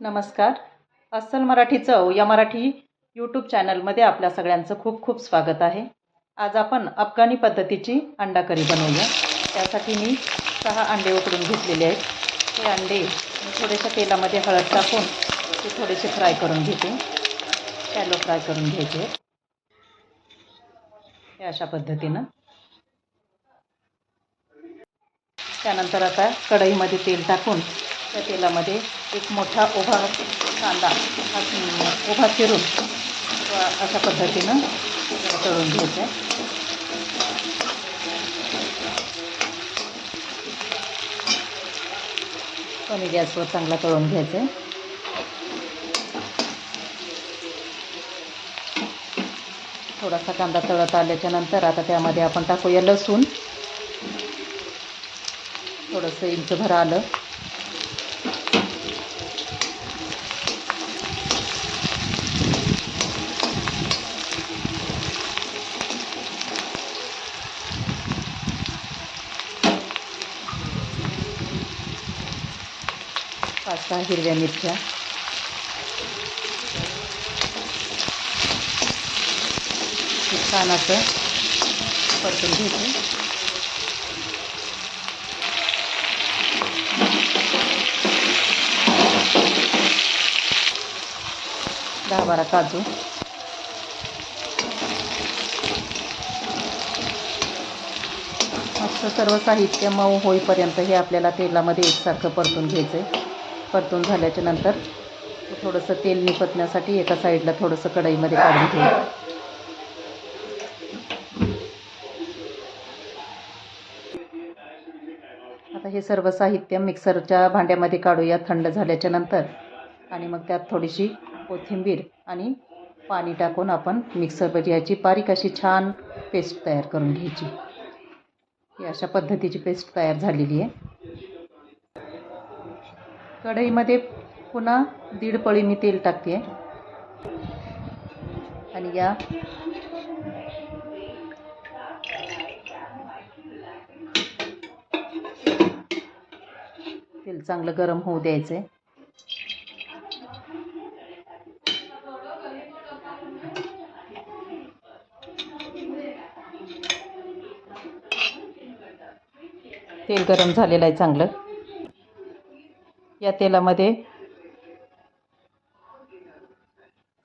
नमस्कार. अस्सल मराठी चव या मराठी यूट्यूब चॅनलमध्ये आपल्या सगळ्यांचं खूप खूप स्वागत आहे. आज आपण अफगाणी पद्धतीची अंडा करी बनवूया. त्यासाठी मी सहा अंडे उकडून घेतलेले आहेत. हे अंडे मी थोडेशा तेलामध्ये हळद टाकून ते थोडेसे फ्राय करून घेते. शॅलो फ्राय करून घ्यायचे हे अशा पद्धतीनं. त्यानंतर आता कढईमध्ये तेल टाकून त्या तेलामध्ये एक मोठा उभा कांदा हा उभा चिरून अशा पद्धतीनं तळून घ्यायचा आहे. कमी गॅसवर चांगला तळून घ्यायचा आहे. थोडासा कांदा तळत आल्याच्यानंतर आता त्यामध्ये आपण टाकूया लसूण. थोडंसं इंचभर आलं. पाच सहा हिरव्या मिरच्या. छान असं परतून घेते दहा बारा काजू. असं सर्व साहित्य मऊ होईपर्यंत हे आपल्याला तेलामध्ये एकसारखं परतून घ्यायचं आहे परतून झाल्याच्यानंतर थोडंसं तेल निपटण्यासाठी एका साईडला थोडंसं कढईमध्ये काढून घेऊ. आता हे सर्व साहित्य मिक्सरच्या भांड्यामध्ये काढूया थंड झाल्याच्यानंतर. आणि मग त्यात थोडीशी कोथिंबीर आणि पाणी टाकून आपण मिक्सरवर म्हणजे याची बारीक अशी छान पेस्ट तयार करून घ्यायची. ही अशा पद्धतीची पेस्ट तयार झालेली आहे. कढईमध्ये पुन्हा दीड पळी मी तेल टाकते आणि या तेल चांगलं गरम होऊ द्यायचं आहे तेल गरम झालेलं आहे चांगलं. या तेलामध्ये.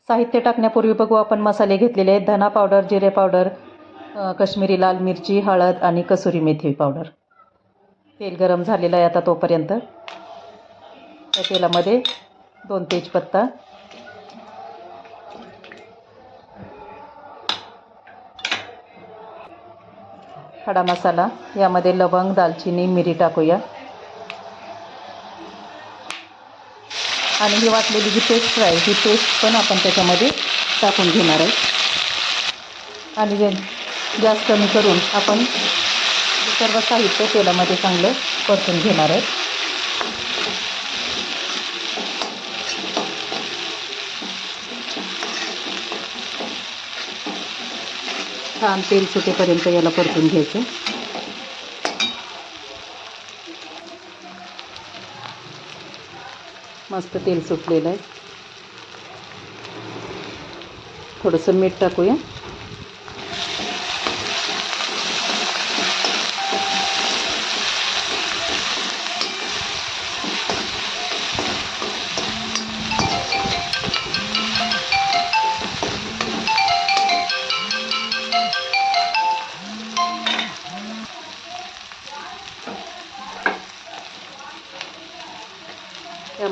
साहित्य टाकण्यापूर्वी बघू आपण मसाले घेतलेले आहेत. धना पावडर जिरे पावडर कश्मीरी लाल मिरची हळद आणि कसुरी मेथी पावडर. तेल गरम झालेलं आहे आता तोपर्यंत. त्या तेलामध्ये दोन तेजपत्ता. खडा मसाला. यामध्ये लवंग दालचिनी मिरी टाकूया. आणि ही वाटलेली जी पेस्ट आहे ही पेस्ट पण आपण त्याच्यामध्ये टाकून घेणार आहे. आणि जे गॅस कमी करून आपण सर्व साहित्य तेलामध्ये चांगलं परतून घेणार आहे. छान तेल सुटेपर्यंत याला परतून घ्यायचं. मस्त तेल सुटलेलं आहे. थोडंसं मीठ टाकूया.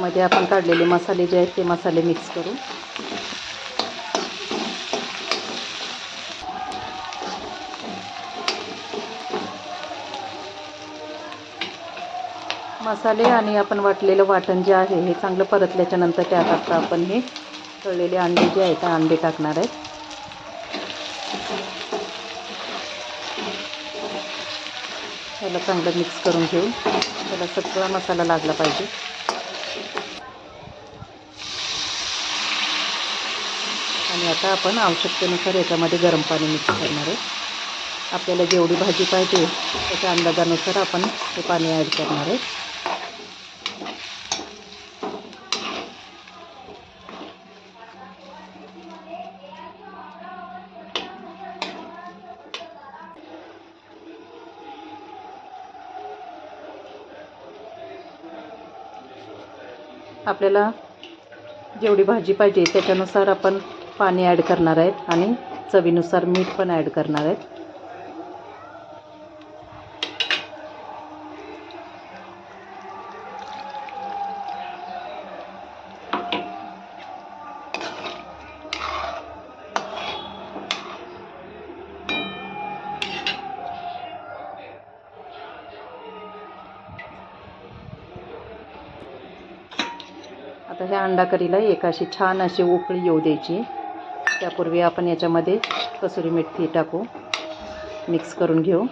त्यामध्ये आपण काढलेले मसाले जे आहेत ते मसाले मिक्स करू मसाले आणि आपण वाटलेलं वाटण जे आहे हे चांगलं परतल्याच्या नंतर त्यात आता आपण हे तळलेले अंडे जे आहेत ते अंडे टाकणार आहेत. त्याला चांगलं मिक्स करून घेऊ त्याला सगळा मसाला लागला पाहिजे. आणि आता आपण आवश्यकतेनुसार याच्यामध्ये गरम पाणी मिक्स करणार आहे. आपल्याला जेवढी भाजी पाहिजे त्याच्या अंदाजानुसार आपण हे पाणी ॲड करणार आहे. आपल्याला जेवढी भाजी पाहिजे त्याच्यानुसार आपण पाणी ॲड करणार आहेत आणि चवीनुसार मीठ पण ॲड करणार आहेत. आता ह्या अंडा करीला एक अशी छान अशी उकळी येऊ द्यायची. त्यापूर्वी आपण याच्यामध्ये कसुरी मेथी टाकू. मिक्स करून घेऊ.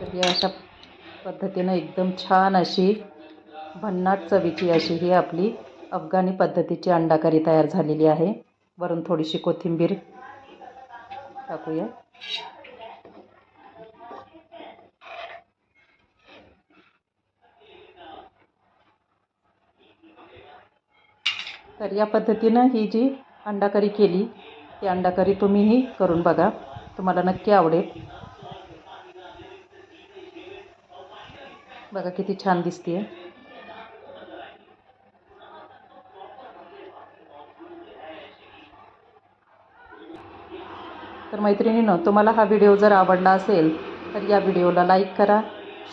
तर या अशा पद्धतीनं एकदम छान अशी भन्नाट चवीची अशी ही आपली अफगाणी पद्धतीची अंडाकरी तयार झालेली आहे. वरून थोडीशी कोथिंबीर टाकूया. तर या पद्धतीनं ही जी अंडा करी केली ती अंडा करी तुम्हीही करून बघा. तुम्हाला नक्की आवडेल. बघा किती छान दिसते आहे तर मैत्रिणीनं तुम्हाला हा व्हिडिओ जर आवडला असेल तर या व्हिडिओला लाईक करा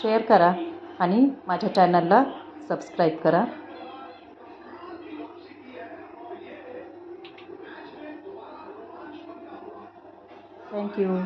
शेअर करा आणि माझ्या चॅनलला सबस्क्राईब करा. थँक्यू